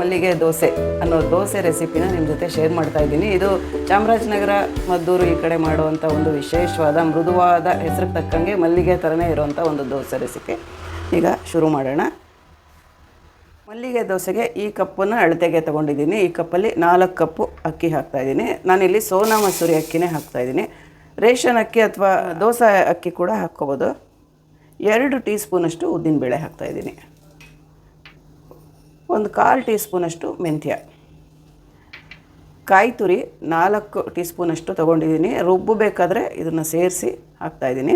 ಮಲ್ಲಿಗೆ ದೋಸೆ ಅನ್ನೋ ದೋಸೆ ರೆಸಿಪಿನ ನಿಮ್ಮ ಜೊತೆ ಶೇರ್ ಮಾಡ್ತಾ ಇದ್ದೀನಿ. ಇದು ಚಾಮರಾಜನಗರ, ಮದ್ದೂರು ಈ ಕಡೆ ಮಾಡುವಂಥ ಒಂದು ವಿಶೇಷವಾದ, ಮೃದುವಾದ, ಹೆಸರಿಗೆ ತಕ್ಕಂಗೆ ಮಲ್ಲಿಗೆ ಥರನೇ ಇರುವಂಥ ಒಂದು ದೋಸೆ ರೆಸಿಪಿ. ಈಗ ಶುರು ಮಾಡೋಣ. ಮಲ್ಲಿಗೆ ದೋಸೆಗೆ ಈ ಕಪ್ಪನ್ನು ಅಳತೆಗೆ ತೊಗೊಂಡಿದ್ದೀನಿ. ಈ ಕಪ್ಪಲ್ಲಿ ನಾಲ್ಕು ಕಪ್ಪು ಅಕ್ಕಿ ಹಾಕ್ತಾಯಿದ್ದೀನಿ ನಾನಿಲ್ಲಿ ಸೋನಾ ಮಸೂರಿ ಅಕ್ಕಿನೇ ಹಾಕ್ತಾಯಿದ್ದೀನಿ ರೇಷನ್ ಅಕ್ಕಿ ಅಥವಾ ದೋಸೆ ಅಕ್ಕಿ ಕೂಡ ಹಾಕ್ಕೋಬೋದು. ಎರಡು ಟೀ ಸ್ಪೂನಷ್ಟು ಉದ್ದಿನಬೇಳೆ ಹಾಕ್ತಾಯಿದ್ದೀನಿ ಒಂದು ಕಾಲು ಟೀ ಸ್ಪೂನಷ್ಟು ಮೆಂತ್ಯ. ಕಾಯಿ ತುರಿ ನಾಲ್ಕು ಟೀ ಸ್ಪೂನಷ್ಟು ತೊಗೊಂಡಿದ್ದೀನಿ ರುಬ್ಬಬೇಕಾದ್ರೆ ಇದನ್ನು ಸೇರಿಸಿ ಹಾಕ್ತಾಯಿದ್ದೀನಿ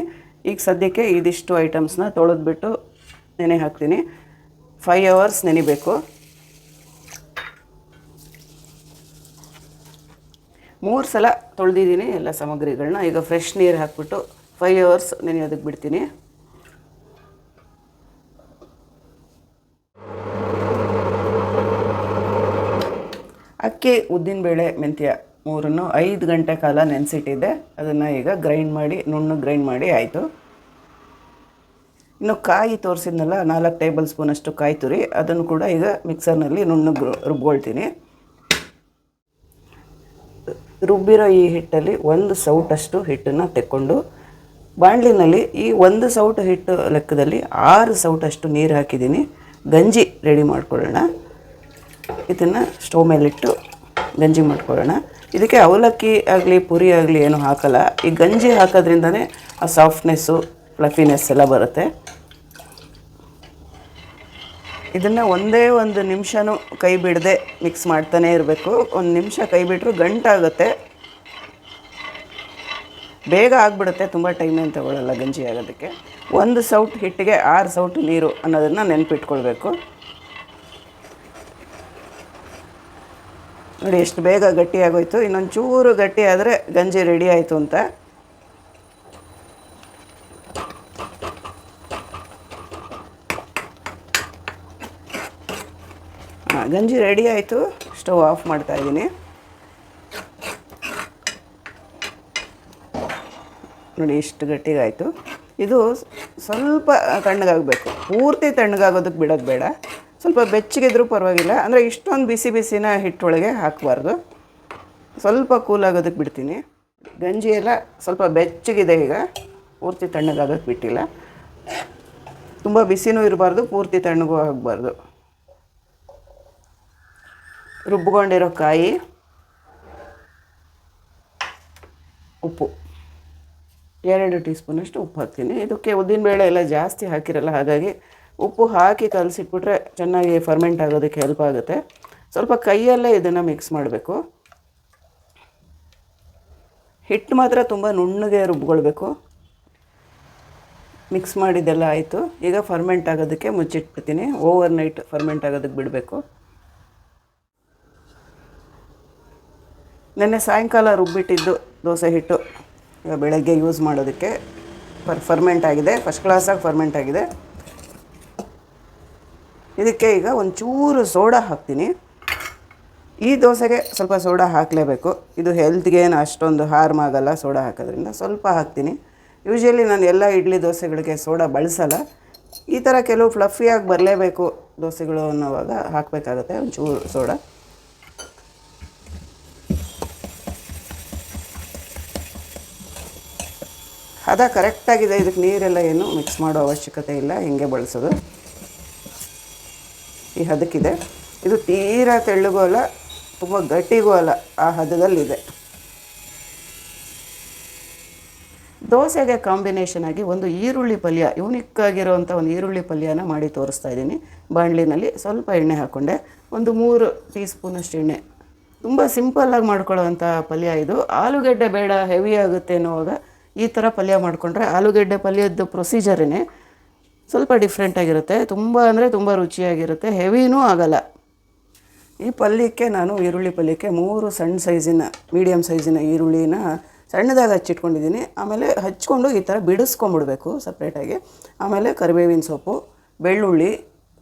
ಈಗ ಸದ್ಯಕ್ಕೆ ಇದಿಷ್ಟು ಐಟಮ್ಸ್ನ ತೊಳೆದ್ಬಿಟ್ಟು ನೆನೆ ಹಾಕ್ತೀನಿ. ಫೈವ್ ಅವರ್ಸ್ ನೆನಿಬೇಕು. ಮೂರು ಸಲ ತೊಳೆದಿದ್ದೀನಿ ಎಲ್ಲ ಸಾಮಗ್ರಿಗಳನ್ನ. ಈಗ ಫ್ರೆಶ್ ನೀರು ಹಾಕ್ಬಿಟ್ಟು ಫೈವ್ ಅವರ್ಸ್ ನೆನೆಯೋದಕ್ಕೆ ಬಿಡ್ತೀನಿ. ಅಕ್ಕಿ ಉದ್ದಿನಬೇಳೆ ಮೆಂತ್ಯ ಮೂರನ್ನು ಐದು ಗಂಟೆ ಕಾಲ ನೆನೆಸಿಟ್ಟಿದ್ದೆ ಅದನ್ನು ಈಗ ಗ್ರೈಂಡ್ ಮಾಡಿ ನುಣ್ಣು ಗ್ರೈಂಡ್ ಮಾಡಿ ಆಯಿತು. ಇನ್ನು ಕಾಯಿ ತೋರಿಸಿದ್ನಲ್ಲ, ನಾಲ್ಕು ಟೇಬಲ್ ಸ್ಪೂನಷ್ಟು ಕಾಯಿ ತುರಿ, ಅದನ್ನು ಕೂಡ ಈಗ ಮಿಕ್ಸರ್ನಲ್ಲಿ ನುಣ್ಣು ರುಬ್ಕೊಳ್ತೀನಿ. ರುಬ್ಬಿರೋ ಈ ಹಿಟ್ಟಲ್ಲಿ ಒಂದು ಸೌಟಷ್ಟು ಹಿಟ್ಟನ್ನು ತೆಕ್ಕೊಂಡು, ಬಾಣಲಿನಲ್ಲಿ ಈ ಒಂದು ಸೌಟು ಹಿಟ್ಟು ಲೆಕ್ಕದಲ್ಲಿ ಆರು ಸೌಟಷ್ಟು ನೀರು ಹಾಕಿದ್ದೀನಿ. ಗಂಜಿ ರೆಡಿ ಮಾಡ್ಕೊಳ್ಳೋಣ. ಇದನ್ನು ಸ್ಟವ್ ಮೇಲಿಟ್ಟು ಗಂಜಿ ಮಾಡ್ಕೊಳ್ಳೋಣ. ಇದಕ್ಕೆ ಅವಲಕ್ಕಿ ಆಗಲಿ, ಪುರಿ ಆಗಲಿ ಏನು ಹಾಕಲ್ಲ. ಈ ಗಂಜಿ ಹಾಕೋದ್ರಿಂದನೇ ಆ ಸಾಫ್ಟ್ನೆಸ್ಸು ಫ್ಲಫಿನೆಸ್ ಎಲ್ಲ ಬರುತ್ತೆ. ಇದನ್ನು ಒಂದೇ ಒಂದು ನಿಮಿಷನೂ ಕೈ ಬಿಡದೆ ಮಿಕ್ಸ್ ಮಾಡ್ತಾನೇ ಇರಬೇಕು. ಒಂದು ನಿಮಿಷ ಕೈ ಬಿಟ್ಟರು ಗಂಟಾಗುತ್ತೆ. ಬೇಗ ಆಗಿಬಿಡುತ್ತೆ. ತುಂಬ ಏನು ತಗೊಳ್ಳಲ್ಲ ಗಂಜಿ ಆಗೋದಕ್ಕೆ. ಒಂದು ಸೌಟ್ ಹಿಟ್ಟಿಗೆ ಆರು ಸೌಟ್ ನೀರು ಅನ್ನೋದನ್ನು ನೆನಪಿಟ್ಕೊಳ್ಬೇಕು. ನೋಡಿ, ಎಷ್ಟು ಬೇಗ ಗಟ್ಟಿಯಾಗೋಯ್ತು. ಇನ್ನೊಂದು ಚೂರು ಗಟ್ಟಿ ಆದರೆ ಗಂಜಿ ರೆಡಿ ಆಯಿತು ಅಂತ. ಹಾಂ, ಗಂಜಿ ರೆಡಿ ಆಯಿತು. ಸ್ಟವ್ ಆಫ್ ಮಾಡ್ತಾ ಇದ್ದೀನಿ. ನೋಡಿ, ಇಷ್ಟು ಗಟ್ಟಿಗಾಯಿತು. ಇದು ಸ್ವಲ್ಪ ತಣ್ಣಗಾಗಬೇಕು. ಪೂರ್ತಿ ತಣ್ಣಗಾಗೋದಕ್ಕೆ ಬಿಡೋದು ಬೇಡ. ಸ್ವಲ್ಪ ಬೆಚ್ಚಗಿದ್ರೂ ಪರವಾಗಿಲ್ಲ. ಅಂದರೆ ಇಷ್ಟೊಂದು ಬಿಸಿ ಬಿಸಿನ ಹಿಟ್ಟೊಳಗೆ ಹಾಕಬಾರ್ದು. ಸ್ವಲ್ಪ ಕೂಲ್ ಆಗೋದಕ್ಕೆ ಬಿಡ್ತೀನಿ. ಗಂಜಿ ಎಲ್ಲ ಸ್ವಲ್ಪ ಬೆಚ್ಚಗಿದೆ ಈಗ. ಪೂರ್ತಿ ತಣ್ಣಗಾಗೋಕ್ಕೆ ಬಿಟ್ಟಿಲ್ಲ. ತುಂಬ ಬಿಸಿನೂ ಇರಬಾರ್ದು, ಪೂರ್ತಿ ತಣ್ಣಗೂ ಆಗಬಾರ್ದು. ರುಬ್ಬಿಕೊಂಡಿರೋ ಕಾಯಿ, ಉಪ್ಪು. ಎರಡು ಟೀ ಸ್ಪೂನಷ್ಟು ಉಪ್ಪು ಹಾಕ್ತೀನಿ. ಇದಕ್ಕೆ ಉದ್ದಿನಬೇಳೆ ಎಲ್ಲ ಜಾಸ್ತಿ ಹಾಕಿರಲ್ಲ, ಹಾಗಾಗಿ ಉಪ್ಪು ಹಾಕಿ ಕಲಸಿಟ್ಬಿಟ್ರೆ ಚೆನ್ನಾಗಿ ಫರ್ಮೆಂಟ್ ಆಗೋದಕ್ಕೆ ಹೆಲ್ಪ್ ಆಗುತ್ತೆ. ಸ್ವಲ್ಪ ಕೈಯಲ್ಲೇ ಇದನ್ನು ಮಿಕ್ಸ್ ಮಾಡಬೇಕು. ಹಿಟ್ಟು ಮಾತ್ರ ತುಂಬ ನುಣ್ಣಗೆ ರುಬ್ಕೊಳ್ಬೇಕು. ಮಿಕ್ಸ್ ಮಾಡಿದ್ದೆಲ್ಲ ಆಯಿತು. ಈಗ ಫರ್ಮೆಂಟ್ ಆಗೋದಕ್ಕೆ ಮುಚ್ಚಿಟ್ಬಿಡ್ತೀನಿ. ಓವರ್ ನೈಟ್ ಫರ್ಮೆಂಟ್ ಆಗೋದಕ್ಕೆ ಬಿಡಬೇಕು. ನೆನ್ನೆ ಸಾಯಂಕಾಲ ರುಬ್ಬಿಟ್ಟಿದ್ದು ದೋಸೆ ಹಿಟ್ಟು. ಈಗ ಬೆಳಗ್ಗೆ ಯೂಸ್ ಮಾಡೋದಕ್ಕೆ ಫರ್ ಫರ್ಮೆಂಟ್ ಆಗಿದೆ. ಫಸ್ಟ್ ಕ್ಲಾಸಾಗಿ ಫರ್ಮೆಂಟ್ ಆಗಿದೆ. ಇದಕ್ಕೆ ಈಗ ಒಂಚೂರು ಸೋಡಾ ಹಾಕ್ತೀನಿ. ಈ ದೋಸೆಗೆ ಸ್ವಲ್ಪ ಸೋಡಾ ಹಾಕಲೇಬೇಕು. ಇದು ಹೆಲ್ತ್ಗೇನು ಅಷ್ಟೊಂದು ಹಾರ್ಮ್ ಆಗಲ್ಲ ಸೋಡಾ ಹಾಕೋದ್ರಿಂದ. ಸ್ವಲ್ಪ ಹಾಕ್ತೀನಿ. ಯೂಶ್ವಲಿ ನಾನು ಎಲ್ಲ ಇಡ್ಲಿ ದೋಸೆಗಳಿಗೆ ಸೋಡಾ ಬಳಸಲ್ಲ. ಈ ಥರ ಕೆಲವು ಫ್ಲಫಿಯಾಗಿ ಬರಲೇಬೇಕು ದೋಸೆಗಳು ಅನ್ನೋವಾಗ ಹಾಕಬೇಕಾಗತ್ತೆ ಒಂಚೂರು ಸೋಡಾ. ಹದ ಕರೆಕ್ಟಾಗಿದೆ ಇದಕ್ಕೆ ನೀರೆಲ್ಲ ಏನು ಮಿಕ್ಸ್ ಮಾಡೋ ಅವಶ್ಯಕತೆ ಇಲ್ಲ. ಹಿಂಗೆ ಬಳಸೋದು. ಈ ಹದಕ್ಕಿದೆ. ಇದು ತೀರಾ ತೆಳ್ಳಗೂ ಅಲ್ಲ, ತುಂಬ ಗಟ್ಟಿಗೂ ಅಲ್ಲ, ಆ ಹದದಲ್ಲಿದೆ. ದೋಸೆಗೆ ಕಾಂಬಿನೇಷನ್ ಆಗಿ ಒಂದು ಈರುಳ್ಳಿ ಪಲ್ಯ, ಯೂನಿಕ್ ಆಗಿರೋವಂಥ ಒಂದು ಈರುಳ್ಳಿ ಪಲ್ಯನ ಮಾಡಿ ತೋರಿಸ್ತಾ ಇದ್ದೀನಿ. ಬಾಣಲಿನಲ್ಲಿ ಸ್ವಲ್ಪ ಎಣ್ಣೆ ಹಾಕ್ಕೊಂಡೆ ಒಂದು ಮೂರು ಟೀ ಸ್ಪೂನಷ್ಟು ಎಣ್ಣೆ. ತುಂಬ ಸಿಂಪಲ್ಲಾಗಿ ಮಾಡ್ಕೊಳ್ಳೋವಂಥ ಪಲ್ಯ ಇದು. ಆಲೂಗೆಡ್ಡೆ ಬೇಡ, ಹೆವಿ ಆಗುತ್ತೆ ಅನ್ನೋವಾಗ ಈ ಥರ ಪಲ್ಯ ಮಾಡಿಕೊಂಡ್ರೆ ಆಲೂಗಡ್ಡೆ ಪಲ್ಯದ್ದು ಪ್ರೊಸೀಜರೇ ಸ್ವಲ್ಪ ಡಿಫ್ರೆಂಟಾಗಿರುತ್ತೆ ತುಂಬ ಅಂದರೆ ತುಂಬ ರುಚಿಯಾಗಿರುತ್ತೆ. ಹೆವಿನೂ ಆಗಲ್ಲ. ಈ ಪಲ್ಯಕ್ಕೆ ನಾನು ಈರುಳ್ಳಿ ಪಲ್ಯಕ್ಕೆ ಮೂರು ಸಣ್ಣ ಸೈಜಿನ ಮೀಡಿಯಮ್ ಸೈಜಿನ ಈರುಳ್ಳಿನ ಸಣ್ಣದಾಗಿ ಹಚ್ಚಿಟ್ಕೊಂಡಿದ್ದೀನಿ. ಆಮೇಲೆ ಹಚ್ಕೊಂಡು ಈ ಥರ ಬಿಡಿಸ್ಕೊಂಬಿಡ್ಬೇಕು ಸಪ್ರೇಟಾಗಿ ಆಮೇಲೆ ಕರಿಬೇವಿನ ಸೊಪ್ಪು, ಬೆಳ್ಳುಳ್ಳಿ,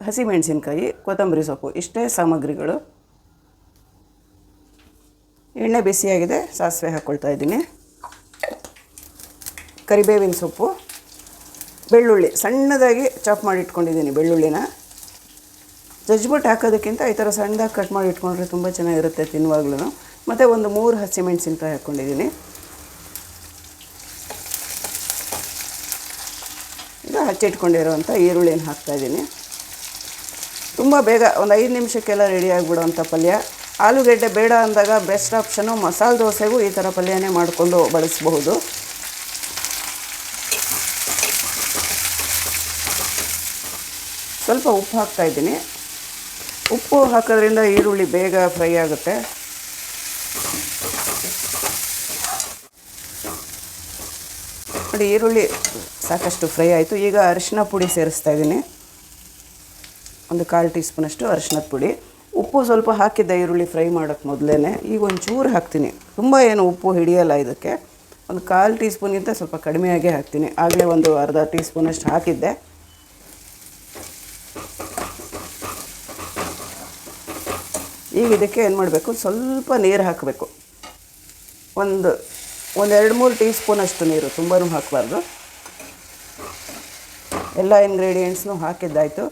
ಹಸಿಮೆಣಸಿನ್ಕಾಯಿ, ಕೊತ್ತಂಬರಿ ಸೊಪ್ಪು, ಇಷ್ಟೇ ಸಾಮಗ್ರಿಗಳು. ಎಣ್ಣೆ ಬಿಸಿಯಾಗಿದೆ, ಸಾಸಿವೆ ಹಾಕ್ಕೊಳ್ತಾ ಇದ್ದೀನಿ. ಕರಿಬೇವಿನ ಸೊಪ್ಪು. ಬೆಳ್ಳುಳ್ಳಿ ಸಣ್ಣದಾಗಿ ಚಾಪ್ ಮಾಡಿ ಇಟ್ಕೊಂಡಿದ್ದೀನಿ ಬೆಳ್ಳುಳ್ಳಿನ. ಜಜ್ಬಿಟ್ಟು ಹಾಕೋದಕ್ಕಿಂತ ಈ ಥರ ಸಣ್ಣದಾಗಿ ಕಟ್ ಮಾಡಿ ಇಟ್ಕೊಂಡ್ರೆ ತುಂಬ ಚೆನ್ನಾಗಿರುತ್ತೆ ತಿನ್ನುವಾಗ್ಲೂ ಮತ್ತು ಒಂದು ಮೂರು ಹಸಿಮೆಣಸಿನ್ಕಾಯಿ ಹಾಕ್ಕೊಂಡಿದ್ದೀನಿ ಈಗ ಹಚ್ಚಿಟ್ಕೊಂಡಿರೋವಂಥ ಈರುಳ್ಳಿನ ಹಾಕ್ತಾಯಿದ್ದೀನಿ ತುಂಬ ಬೇಗ ಒಂದು ಐದು ನಿಮಿಷಕ್ಕೆಲ್ಲ ರೆಡಿ ಆಗಿಬಿಡೋವಂಥ ಪಲ್ಯ. ಆಲೂಗೆಡ್ಡೆ ಬೇಡ ಅಂದಾಗ ಬೆಸ್ಟ್ ಆಪ್ಷನು ಮಸಾಲೆ ದೋಸೆಗೂ ಈ ಥರ ಪಲ್ಯನೇ ಮಾಡಿಕೊಂಡು ಬಳಸಬಹುದು. ಸ್ವಲ್ಪ ಉಪ್ಪು ಹಾಕ್ತಾ ಇದ್ದೀನಿ. ಉಪ್ಪು ಹಾಕೋದ್ರಿಂದ ಈರುಳ್ಳಿ ಬೇಗ ಫ್ರೈ ಆಗುತ್ತೆ. ನೋಡಿ, ಈರುಳ್ಳಿ ಸಾಕಷ್ಟು ಫ್ರೈ ಆಯಿತು. ಈಗ ಅರಿಶಿನ ಪುಡಿ ಸೇರಿಸ್ತಾ ಇದ್ದೀನಿ. ಒಂದು ಕಾಲು ಟೀ ಸ್ಪೂನಷ್ಟು ಅರಿಶಿನದ ಪುಡಿ. ಉಪ್ಪು ಸ್ವಲ್ಪ ಹಾಕಿದ್ದೆ ಈರುಳ್ಳಿ ಫ್ರೈ ಮಾಡೋಕ್ಕೆ ಮೊದಲೇ ಈಗ ಒಂಚೂರು ಹಾಕ್ತೀನಿ. ತುಂಬ ಏನು ಉಪ್ಪು ಹಿಡಿಯಲ್ಲ ಇದಕ್ಕೆ. ಒಂದು ಕಾಲು ಟೀ ಸ್ಪೂನ್ಗಿಂತ ಸ್ವಲ್ಪ ಕಡಿಮೆಯಾಗೇ ಹಾಕ್ತೀನಿ. ಆಗಲೇ ಒಂದು ಅರ್ಧ ಟೀ ಸ್ಪೂನಷ್ಟು ಹಾಕಿದ್ದೆ. ಈಗ ಇದಕ್ಕೆ ಏನು ಮಾಡಬೇಕು? ಸ್ವಲ್ಪ ನೀರು ಹಾಕಬೇಕು. ಒಂದು ಒಂದೆರಡು ಮೂರು ಟೀ ಸ್ಪೂನಷ್ಟು ನೀರು, ತುಂಬಾ ಹಾಕಬಾರ್ದು. ಎಲ್ಲ ಇಂಗ್ರೀಡಿಯೆಂಟ್ಸ್ನೂ ಹಾಕಿದ್ದಾಯಿತು.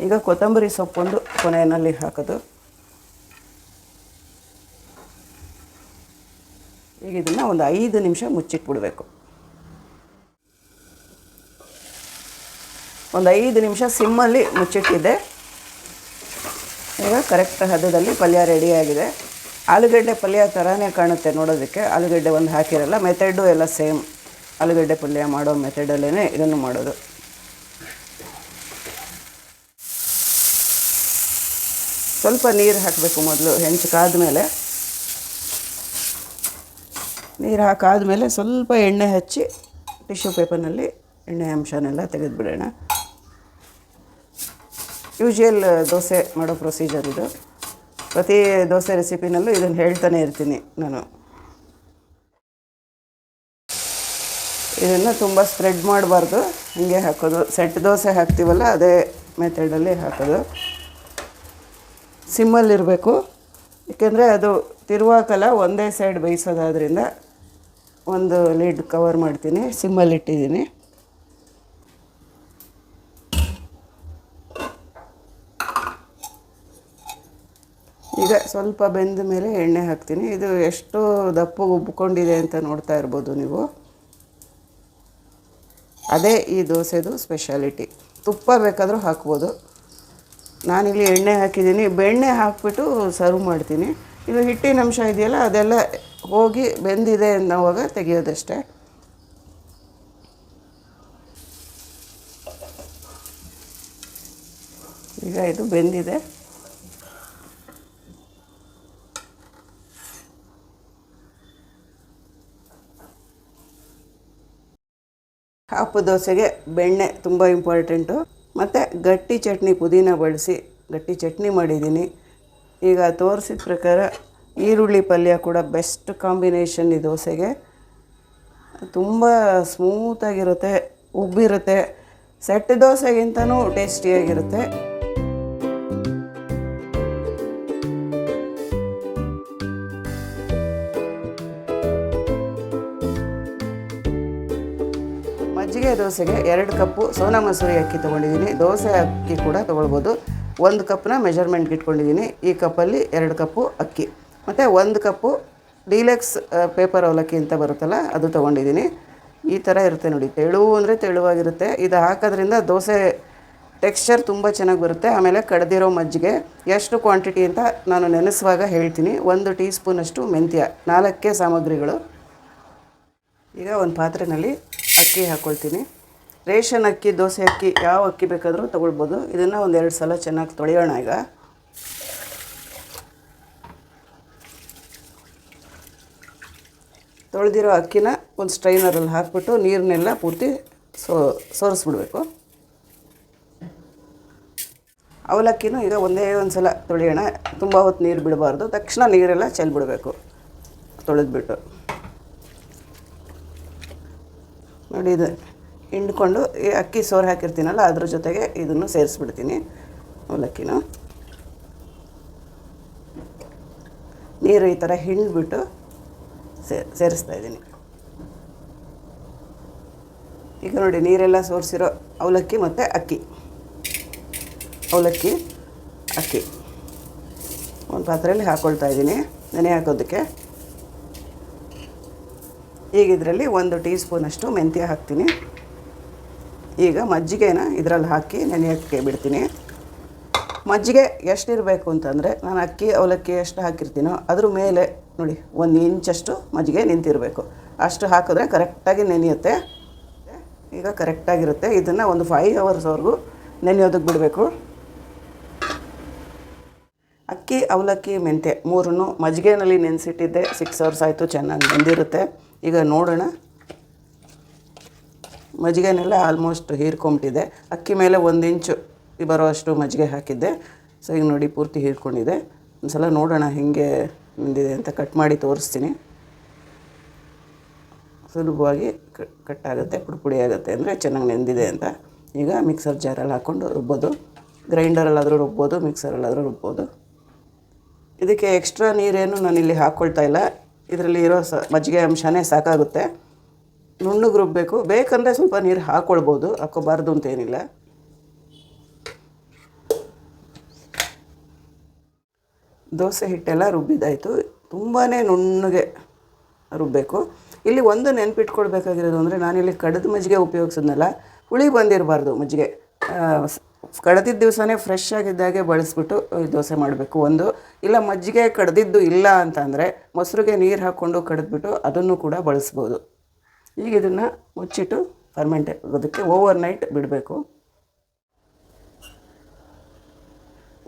ಈಗ ಕೊತ್ತಂಬರಿ ಸೊಪ್ಪೊಂದು ಕೊನೆಯಲ್ಲಿ ಹಾಕೋದು. ಈಗ ಇದನ್ನು ಒಂದು ಐದು ನಿಮಿಷ ಮುಚ್ಚಿಟ್ಬಿಡಬೇಕು. ಒಂದು ಐದು ನಿಮಿಷ ಸಿಮ್ಮಲ್ಲಿ ಮುಚ್ಚಿಟ್ಟಿದ್ದೆ. ಈಗ ಕರೆಕ್ಟ್ ಹದದಲ್ಲಿ ಪಲ್ಯ ರೆಡಿಯಾಗಿದೆ ಆಲೂಗಡ್ಡೆ ಪಲ್ಯ ಥರನೇ ಕಾಣುತ್ತೆ ನೋಡೋದಕ್ಕೆ. ಆಲೂಗಡ್ಡೆ ಒಂದು ಹಾಕಿರಲ್ಲ ಮೆಥಡು ಎಲ್ಲ ಸೇಮ್ ಆಲೂಗಡ್ಡೆ ಪಲ್ಯ ಮಾಡೋ ಮೆಥಡಲ್ಲೇ ಇದನ್ನು ಮಾಡೋದು. ಸ್ವಲ್ಪ ನೀರು ಹಾಕಬೇಕು ಮೊದಲು, ಹೆಂಚು ಕಾದ್ಮೇಲೆ. ನೀರು ಹಾಕಾದ್ಮೇಲೆ ಸ್ವಲ್ಪ ಎಣ್ಣೆ ಹಚ್ಚಿ ಟಿಶ್ಯೂ ಪೇಪರ್ನಲ್ಲಿ ಎಣ್ಣೆ ಅಂಶನೆಲ್ಲ ತೆಗೆದುಬಿಡೋಣ. ಯೂಶುವಲ್ ದೋಸೆ ಮಾಡೋ ಪ್ರೊಸೀಜರ್ ಇದು. ಪ್ರತಿ ದೋಸೆ ರೆಸಿಪಿನಲ್ಲೂ ಇದನ್ನು ಹೇಳ್ತಾನೆ ಇರ್ತೀನಿ ನಾನು. ಇದನ್ನು ತುಂಬ ಸ್ಪ್ರೆಡ್ ಮಾಡಬಾರ್ದು. ಹೀಗೆ ಹಾಕೋದು. ಸೆಟ್ ದೋಸೆ ಹಾಕ್ತೀವಲ್ಲ, ಅದೇ ಮೆಥಡಲ್ಲಿ ಹಾಕೋದು. ಸಿಮ್ಮಲ್ಲಿರಬೇಕು ಏಕೆಂದರೆ ಅದು ತಿರುವಾಕಲ್ಲ, ಒಂದೇ ಸೈಡ್ ಬೇಯಿಸೋದಾದ್ರಿಂದ ಒಂದು ಲಿಡ್ ಕವರ್ ಮಾಡ್ತೀನಿ ಸಿಮ್ಮಲ್ಲಿ ಇಟ್ಟಿದ್ದೀನಿ ಈಗ ಸ್ವಲ್ಪ ಬೆಂದ ಮೇಲೆ ಎಣ್ಣೆ ಹಾಕ್ತೀನಿ. ಇದು ಎಷ್ಟು ದಪ್ಪ ಉಬ್ಕೊಂಡಿದೆ ಅಂತ ನೋಡ್ತಾ ಇರ್ಬೋದು ನೀವು. ಅದೇ ಈ ದೋಸೆದು ಸ್ಪೆಷಾಲಿಟಿ ತುಪ್ಪ ಬೇಕಾದರೂ ಹಾಕ್ಬೋದು. ನಾನಿಲ್ಲಿ ಎಣ್ಣೆ ಹಾಕಿದ್ದೀನಿ. ಬೆಣ್ಣೆ ಹಾಕಿಬಿಟ್ಟು ಸರ್ವ್ ಮಾಡ್ತೀನಿ. ಇದು ಹಿಟ್ಟಿನ ಅಂಶ ಇದೆಯಲ್ಲ, ಅದೆಲ್ಲ ಹೋಗಿ ಬೆಂದಿದೆ ಅನ್ನೋವಾಗ ತೆಗೆಯೋದಷ್ಟೇ. ಈಗ ಇದು ಬೆಂದಿದೆ. ಕಾಪು ದೋಸೆಗೆ ಬೆಣ್ಣೆ ತುಂಬ ಇಂಪಾರ್ಟೆಂಟು ಮತ್ತು ಗಟ್ಟಿ ಚಟ್ನಿ ಪುದೀನ ಬಳಸಿ ಗಟ್ಟಿ ಚಟ್ನಿ ಮಾಡಿದ್ದೀನಿ. ಈಗ ತೋರಿಸಿದ ಪ್ರಕಾರ ಈರುಳ್ಳಿ ಪಲ್ಯ ಕೂಡ ಬೆಸ್ಟ್ ಕಾಂಬಿನೇಷನ್ ಈ ದೋಸೆಗೆ. ತುಂಬ ಸ್ಮೂತಾಗಿರುತ್ತೆ ಉಬ್ಬಿರುತ್ತೆ. ಸೆಟ್ ದೋಸೆಗಿಂತನೂ ಟೇಸ್ಟಿಯಾಗಿರುತ್ತೆ ದೋಸೆಗೆ ಎರಡು ಕಪ್ಪು ಸೋನಾ ಮಸೂರಿ ಅಕ್ಕಿ ತೊಗೊಂಡಿದ್ದೀನಿ. ದೋಸೆ ಅಕ್ಕಿ ಕೂಡ ತೊಗೊಳ್ಬೋದು. ಒಂದು ಕಪ್ನ ಮೆಜರ್ಮೆಂಟ್ಗೆ ಇಟ್ಕೊಂಡಿದ್ದೀನಿ. ಈ ಕಪ್ಪಲ್ಲಿ ಎರಡು ಕಪ್ಪು ಅಕ್ಕಿ. ಮತ್ತು ಒಂದು ಕಪ್ಪು ಡೀಲೆಕ್ಸ್ ಪೇಪರ್ ಅವಲಕ್ಕಿ ಅಂತ ಬರುತ್ತಲ್ಲ, ಅದು ತೊಗೊಂಡಿದ್ದೀನಿ. ಈ ಥರ ಇರುತ್ತೆ ನೋಡಿ. ತೆಳುವು ಅಂದರೆ ತೆಳುವಾಗಿರುತ್ತೆ. ಇದು ಹಾಕೋದ್ರಿಂದ ದೋಸೆ ಟೆಕ್ಸ್ಚರ್ ತುಂಬ ಚೆನ್ನಾಗಿ ಬರುತ್ತೆ. ಆಮೇಲೆ ಕಡ್ದಿರೋ ಮಜ್ಜಿಗೆ ಎಷ್ಟು ಕ್ವಾಂಟಿಟಿ ಅಂತ ನಾನು ನೆನೆಸುವಾಗ ಹೇಳ್ತೀನಿ. ಒಂದು ಟೀ ಸ್ಪೂನಷ್ಟು ಮೆಂತ್ಯ, ನಾಲ್ಕೇ ಸಾಮಗ್ರಿಗಳು. ಈಗ ಒಂದು ಪಾತ್ರೆಯಲ್ಲಿ ಅಕ್ಕಿ ಹಾಕ್ಕೊಳ್ತೀನಿ ರೇಷನ್ ಅಕ್ಕಿ, ದೋಸೆ ಅಕ್ಕಿ ಯಾವ ಅಕ್ಕಿ ಬೇಕಾದರೂ ತೊಗೊಳ್ಬೋದು. ಇದನ್ನು ಒಂದೆರಡು ಸಲ ಚೆನ್ನಾಗಿ ತೊಳೆಯೋಣ ಈಗ. ತೊಳೆದಿರೋ ಅಕ್ಕಿನ ಒಂದು ಸ್ಟ್ರೈನರಲ್ಲಿ ಹಾಕ್ಬಿಟ್ಟು ನೀರನ್ನೆಲ್ಲ ಪೂರ್ತಿ ಸೋ, ಸೋರಿಸ್ಬಿಡ್ಬೇಕು. ಅವಲಕ್ಕಿನೂ ಈಗ ಒಂದೇ ಒಂದು ಸಲ ತೊಳೆಯೋಣ. ತುಂಬ ಹೊತ್ತು ನೀರು ಬಿಡಬಾರ್ದು. ತಕ್ಷಣ ನೀರೆಲ್ಲ ಚೆಲ್ಬಿಡಬೇಕು. ತೊಳೆದ್ಬಿಟ್ಟು. ನೋಡಿ ಇದು ಹಿಂಡ್ಕೊಂಡು ಈ ಅಕ್ಕಿ ಸೋರು ಹಾಕಿರ್ತೀನಲ್ಲ, ಅದ್ರ ಜೊತೆಗೆ ಇದನ್ನು ಸೇರಿಸ್ಬಿಡ್ತೀನಿ, ಅವಲಕ್ಕಿನ. ನೀರು ಈ ಥರ ಹಿಂಡ್ಬಿಟ್ಟು ಸೇರಿಸ್ತಾ ಇದ್ದೀನಿ. ಈಗ ನೋಡಿ, ನೀರೆಲ್ಲ ಸೋರಿಸಿರೋ ಅವಲಕ್ಕಿ ಮತ್ತು ಅಕ್ಕಿ. ಅವಲಕ್ಕಿ, ಅಕ್ಕಿ. ಒಂದು ಪಾತ್ರೆಯಲ್ಲಿ ಹಾಕ್ಕೊಳ್ತಾ ಇದ್ದೀನಿ. ನೆನೆ ಹಾಕೋದಕ್ಕೆ ಈಗ ಇದರಲ್ಲಿ ಒಂದು ಟೀ ಸ್ಪೂನಷ್ಟು ಮೆಂತ್ಯ ಹಾಕ್ತೀನಿ. ಈಗ ಮಜ್ಜಿಗೆನ ಇದರಲ್ಲಿ ಹಾಕಿ ನೆನೆಯೋಕ್ಕೆ ಬಿಡ್ತೀನಿ. ಮಜ್ಜಿಗೆ ಎಷ್ಟಿರಬೇಕು ಅಂತಂದರೆ ನಾನು ಅಕ್ಕಿ, ಅವಲಕ್ಕಿ ಎಷ್ಟು ಹಾಕಿರ್ತೀನೋ ಅದ್ರ ಮೇಲೆ ನೋಡಿ, ಒಂದು ಇಂಚಷ್ಟು ಮಜ್ಜಿಗೆ ನಿಂತಿರಬೇಕು. ಅಷ್ಟು ಹಾಕಿದ್ರೆ ಕರೆಕ್ಟಾಗಿ ನೆನೆಯುತ್ತೆ. ಈಗ ಕರೆಕ್ಟಾಗಿರುತ್ತೆ. ಇದನ್ನು ಒಂದು ಫೈವ್ ಅವರ್ಸ್ವರೆಗೂ ನೆನೆಯೋದಕ್ಕೆ ಬಿಡಬೇಕು. ಅಕ್ಕಿ, ಅವಲಕ್ಕಿ ಮೆಂತೆ ಮೂರನ್ನು ಮಜ್ಜಿಗೆನಲ್ಲಿ ನೆನೆಸಿಟ್ಟಿದ್ದೆ. ಸಿಕ್ಸ್ ಅವರ್ಸ್ ಆಯಿತು, ಚೆನ್ನಾಗಿ ನೆಂದಿರುತ್ತೆ. ಈಗ ನೋಡೋಣ. ಮಜ್ಜಿಗೆನೆಲ್ಲ ಆಲ್ಮೋಸ್ಟ್ ಹೀರ್ಕೊಂಬಿಟ್ಟಿದೆ. ಅಕ್ಕಿ ಮೇಲೆ ಒಂದು ಇಂಚು ಬರೋಷ್ಟು ಮಜ್ಜಿಗೆ ಹಾಕಿದ್ದೆ. ಸೊ ಈಗ ನೋಡಿ ಪೂರ್ತಿ ಹೀರ್ಕೊಂಡಿದೆ. ಒಂದು ಸಲ ನೋಡೋಣ ಹೇಗೆ ಬಂದಿದೆ ಅಂತ ಕಟ್ ಮಾಡಿ ತೋರಿಸ್ತೀನಿ. ಸುಲಭವಾಗಿ ಕಟ್ ಆಗುತ್ತೆ ಪುಡಿ ಪುಡಿ ಆಗುತ್ತೆ ಅಂದರೆ ಚೆನ್ನಾಗಿ ನೆಂದಿದೆ ಅಂತ. ಈಗ ಮಿಕ್ಸರ್ ಜಾರಲ್ಲಿ ಹಾಕ್ಕೊಂಡು ರುಬ್ಬೋದು. ಗ್ರೈಂಡರಲ್ಲಾದರೂ ರುಬ್ಬೋದು ಮಿಕ್ಸರಲ್ಲಾದರೂ ರುಬ್ಬೋದು. ಇದಕ್ಕೆ ಎಕ್ಸ್ಟ್ರಾ ನೀರೇನು ಇಲ್ಲಿ ಹಾಕ್ಕೊಳ್ತಾ ಇಲ್ಲ. ಇದರಲ್ಲಿ ಇರೋ ಸ ಮಜ್ಜಿಗೆ ಅಂಶನೇ ಸಾಕಾಗುತ್ತೆ. ನುಣ್ಣಗೆ ರುಬ್ಬಬೇಕು ಬೇಕಂದರೆ ಸ್ವಲ್ಪ ನೀರು ಹಾಕ್ಕೊಳ್ಬೋದು ಹಾಕ್ಕೋಬಾರ್ದು ಅಂತೇನಿಲ್ಲ. ದೋಸೆ ಹಿಟ್ಟೆಲ್ಲ ರುಬ್ಬಿದ್ದಾಯಿತು. ತುಂಬಾ ನುಣ್ಣಗೆ ರುಬ್ಬಬೇಕು ಇಲ್ಲಿ ಒಂದು ನೆನ್ಪಿಟ್ಕೊಳ್ಬೇಕಾಗಿರೋದು ಅಂದರೆ ನಾನಿಲ್ಲಿ ಕಡದ ಮಜ್ಜಿಗೆ ಉಪಯೋಗಿಸಿದ್ನಲ್ಲ, ಹುಳಿ ಬಂದಿರಬಾರ್ದು ಮಜ್ಜಿಗೆ. ಕಡ್ದಿದ್ದ ದಿವಸನೇ ಫ್ರೆಶ್ ಆಗಿದ್ದಾಗೆ ಬಳಸ್ಬಿಟ್ಟು ದೋಸೆ ಮಾಡಬೇಕು. ಒಂದು, ಇಲ್ಲ ಮಜ್ಜಿಗೆ ಕಡ್ದಿದ್ದು ಇಲ್ಲ ಅಂತಂದರೆ ಮೊಸರಿಗೆ ನೀರು ಹಾಕ್ಕೊಂಡು ಕಡಿದ್ಬಿಟ್ಟು ಅದನ್ನು ಕೂಡ ಬಳಸ್ಬೋದು. ಈಗ ಇದನ್ನು ಮುಚ್ಚಿಟ್ಟು ಫರ್ಮೆಂಟ್ ಆಗೋದಕ್ಕೆ ಓವರ್ ನೈಟ್ ಬಿಡಬೇಕು.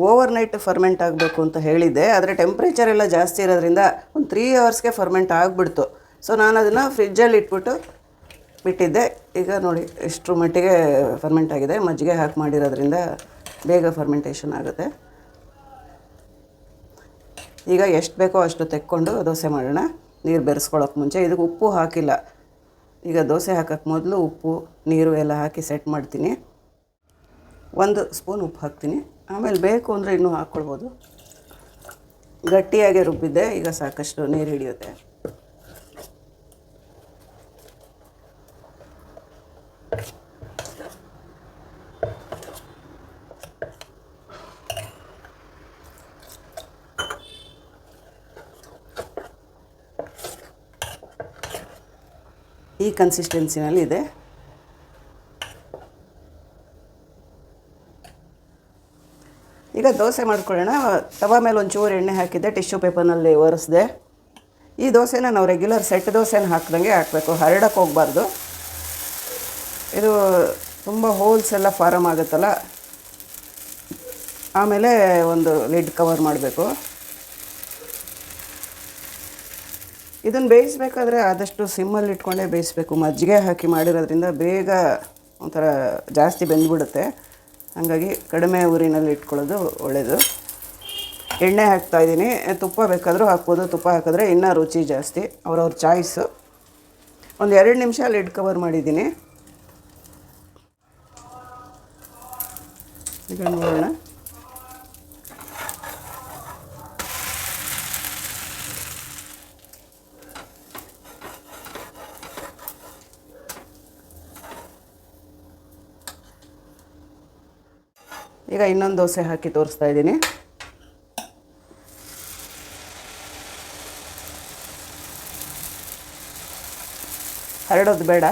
ಓವರ್ ನೈಟ್ ಫರ್ಮೆಂಟ್ ಆಗಬೇಕು ಅಂತ ಹೇಳಿದ್ದೆ, ಆದರೆ ಟೆಂಪ್ರೇಚರ್ ಎಲ್ಲ ಜಾಸ್ತಿ ಇರೋದ್ರಿಂದ ಒಂದು ತ್ರೀ ಅವರ್ಸ್ಗೆ ಫರ್ಮೆಂಟ್ ಆಗಿಬಿಡ್ತು. ಸೊ ನಾನು ಅದನ್ನು ಫ್ರಿಜ್ಜಲ್ಲಿ ಇಟ್ಬಿಟ್ಟು ಬಿಟ್ಟಿದ್ದೆ. ಈಗ ನೋಡಿ, ಇಷ್ಟರ ಮಟ್ಟಿಗೆ ಫರ್ಮೆಂಟ್ ಆಗಿದೆ. ಮಜ್ಜಿಗೆ ಹಾಕಿ ಮಾಡಿರೋದ್ರಿಂದ ಬೇಗ ಫರ್ಮೆಂಟೇಷನ್ ಆಗುತ್ತೆ. ಈಗ ಎಷ್ಟು ಬೇಕೋ ಅಷ್ಟು ತೆಕ್ಕೊಂಡು ದೋಸೆ ಮಾಡೋಣ. ನೀರು ಬೆರೆಸ್ಕೊಳ್ಳೋಕೆ ಮುಂಚೆ. ಇದಕ್ಕೆ ಉಪ್ಪು ಹಾಕಿಲ್ಲ. ಈಗ ದೋಸೆ ಹಾಕೋಕ್ಕೆ ಮೊದಲು ಉಪ್ಪು, ನೀರು ಎಲ್ಲ ಹಾಕಿ ಸೆಟ್ ಮಾಡ್ತೀನಿ. ಒಂದು ಸ್ಪೂನ್ ಉಪ್ಪು ಹಾಕ್ತೀನಿ. ಆಮೇಲೆ ಬೇಕು ಅಂದರೆ ಇನ್ನೂ ಹಾಕ್ಕೊಳ್ಬೋದು. ಗಟ್ಟಿಯಾಗಿ ರುಬ್ಬಿದ್ದೆ. ಈಗ ಸಾಕಷ್ಟು ನೀರು ಹಿಡಿಯುತ್ತೆ. ಈ ಕನ್ಸಿಸ್ಟೆನ್ಸಿನಲ್ಲಿ ಇದೆ. ಈಗ ದೋಸೆ ಮಾಡ್ಕೊಳ್ಳೋಣ. ತವ ಮೇಲೆ ಒಂಚೂರು ಎಣ್ಣೆ ಹಾಕಿದ್ದೆ ಟಿಶ್ಯೂ ಪೇಪರ್ನಲ್ಲಿ ಒರೆಸ್ದೆ. ಈ ದೋಸೆನ ನಾವು ರೆಗ್ಯುಲರ್ ಸೆಟ್ ದೋಸೆನ ಹಾಕ್ದಂಗೆ ಹಾಕಬೇಕು ಹರಡಕ್ಕೆ ಹೋಗಬಾರ್ದು. ಇದು ತುಂಬ ಹೋಲ್ಸ್ ಎಲ್ಲ ಫಾರಮ್ ಆಗುತ್ತಲ್ಲ, ಆಮೇಲೆ ಒಂದು ಲಿಡ್ ಕವರ್ ಮಾಡಬೇಕು. ಇದನ್ನು ಬೇಯಿಸ್ಬೇಕಾದ್ರೆ ಆದಷ್ಟು ಸಿಮ್ಮಲ್ಲಿ ಇಟ್ಕೊಂಡೇ ಬೇಯಿಸ್ಬೇಕು. ಮಜ್ಜಿಗೆ ಹಾಕಿ ಮಾಡಿರೋದ್ರಿಂದ ಬೇಗ ಒಂಥರ ಜಾಸ್ತಿ ಬೆಂದ್ಬಿಡುತ್ತೆ. ಹಾಗಾಗಿ ಕಡಿಮೆ ಊರಿನಲ್ಲಿ ಇಟ್ಕೊಳ್ಳೋದು ಒಳ್ಳೆಯದು ಎಣ್ಣೆ ಹಾಕ್ತಾಯಿದ್ದೀನಿ ತುಪ್ಪ ಬೇಕಾದರೂ ಹಾಕ್ಬೋದು. ತುಪ್ಪ ಹಾಕಿದ್ರೆ ಇನ್ನೂ ರುಚಿ ಜಾಸ್ತಿ. ಅವ್ರವ್ರ ಚಾಯ್ಸು. ಒಂದು ಎರಡು ನಿಮಿಷ ಲಿಡ್ ಕವರ್ ಮಾಡಿದ್ದೀನಿ. ಈಗ ನೋಡೋಣ. ಈಗ ಇನ್ನೊಂದು ದೋಸೆ ಹಾಕಿ ತೋರಿಸ್ತಾ ಇದ್ದೀನಿ. ಹರಡೋದು ಬೇಡ.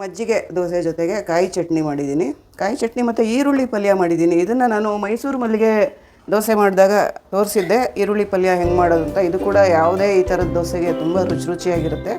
ಮಜ್ಜಿಗೆ ದೋಸೆ ಜೊತೆಗೆ ಕಾಯಿ ಚಟ್ನಿ ಮಾಡಿದ್ದೀನಿ. ಕಾಯಿ ಚಟ್ನಿ ಮತ್ತು ಈರುಳ್ಳಿ ಪಲ್ಯ ಮಾಡಿದ್ದೀನಿ. ಇದನ್ನು ನಾನು ಮೈಸೂರು ಮಲ್ಲಿಗೆ ದೋಸೆ ಮಾಡಿದಾಗ ತೋರಿಸಿದ್ದೆ. ಈರುಳ್ಳಿ ಪಲ್ಯ ಹೆಂಗೆ ಮಾಡೋದು ಅಂತ. ಇದು ಕೂಡ ಯಾವುದೇ ಈ ಥರದ ದೋಸೆಗೆ ತುಂಬ ರುಚಿ ರುಚಿಯಾಗಿರುತ್ತೆ.